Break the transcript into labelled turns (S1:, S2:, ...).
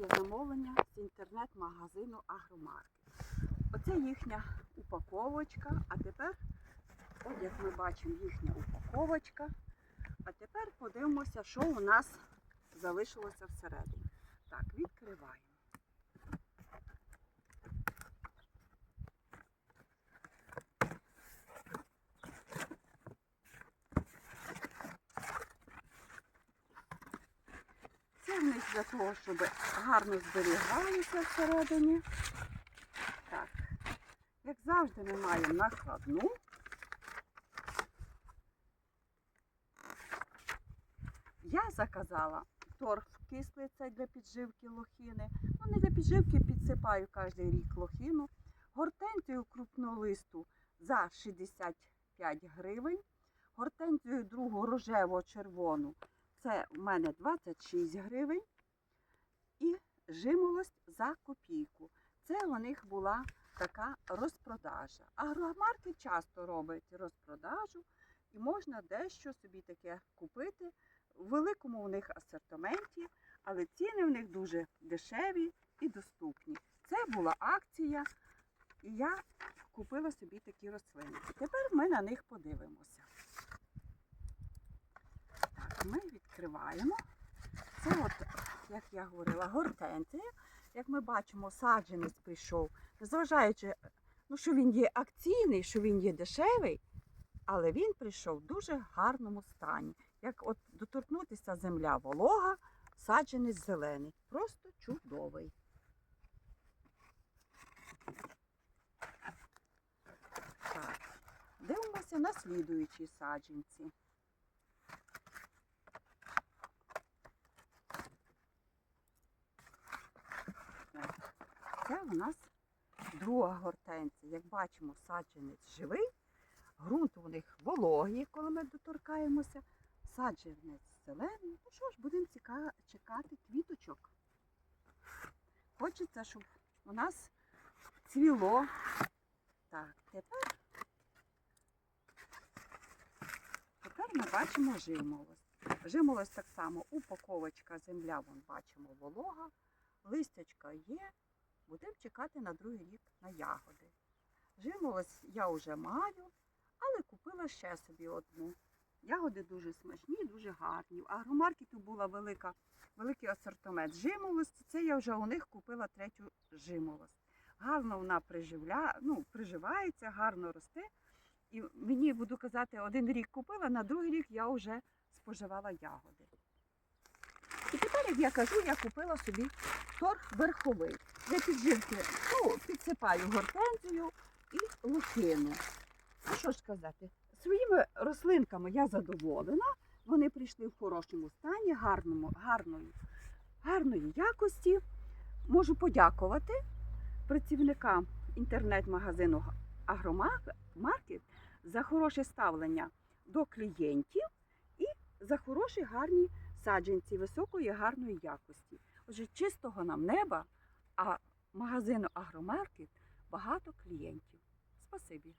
S1: моє замовлення з інтернет-магазину Агромаркет. Оце їхня упаковочка, а тепер, от як ми бачимо, їхня упаковочка. А тепер подивимося, що у нас залишилося всередині. Так, відкриваємо. Це в для того, щоб гарно зберігалося всередині. Так, як завжди, ми маємо накладну. Я заказала торф кислий це для підживки лохини. Ну, не для підживки підсипаю кожен рік лохину. Гортензію крупнолисту за 65 гривень. Гортензію другу рожево-червону це в мене 26 гривень. І жимолость за копійку. Це у них була така розпродажа. Агромаркет часто робить розпродажу і можна дещо собі таке купити. У великому у них асортименті, але ціни в них дуже дешеві і доступні. Це була акція, і я купила собі такі рослини. Тепер ми на них подивимося. Так, ми відкриваємо. Це от, як я говорила, гортензія. Як ми бачимо, саджанець прийшов, незважаючи, ну, що він є акційний, що він є дешевий, але він прийшов в дуже гарному стані. Як от доторкнутися земля волога, саджанець зелений. Просто чудовий. Так, дивимося на слідуючі саджанці. Так, Це у нас друга гортензія. Як бачимо, саджанець живий. Грунт у них вологий, коли ми доторкаємося. Саджанець зелений. Ну що ж, будемо ціка- чекати квіточок. Хочеться, щоб у нас цвіло. Так, тепер, тепер ми бачимо жимолость. Жимолость так само, упаковочка, земля, вон бачимо, волога, листячка є. Будемо чекати на другий рік на ягоди. Жимолость я вже маю, але купила ще собі одну. Ягоди дуже смачні, дуже гарні. В агромаркету була велика, великий асортимент жимолості. Це я вже у них купила третю жимолость. Гарно вона приживля, ну, приживається, гарно росте. І мені буду казати, один рік купила, на другий рік я вже споживала ягоди. І тепер, як я кажу, я купила собі торф верховий. Для підживки ну, підсипаю гортензію і лохину. Ну що ж сказати, своїми рослинками я задоволена. Вони прийшли в хорошому стані, гарному, гарної, гарної якості. Можу подякувати працівникам інтернет-магазину Агромаркет за хороше ставлення до клієнтів і за хороші гарні саджанці високої гарної якості. Отже, чистого нам неба, а магазину Агромаркет багато клієнтів. Спасибі.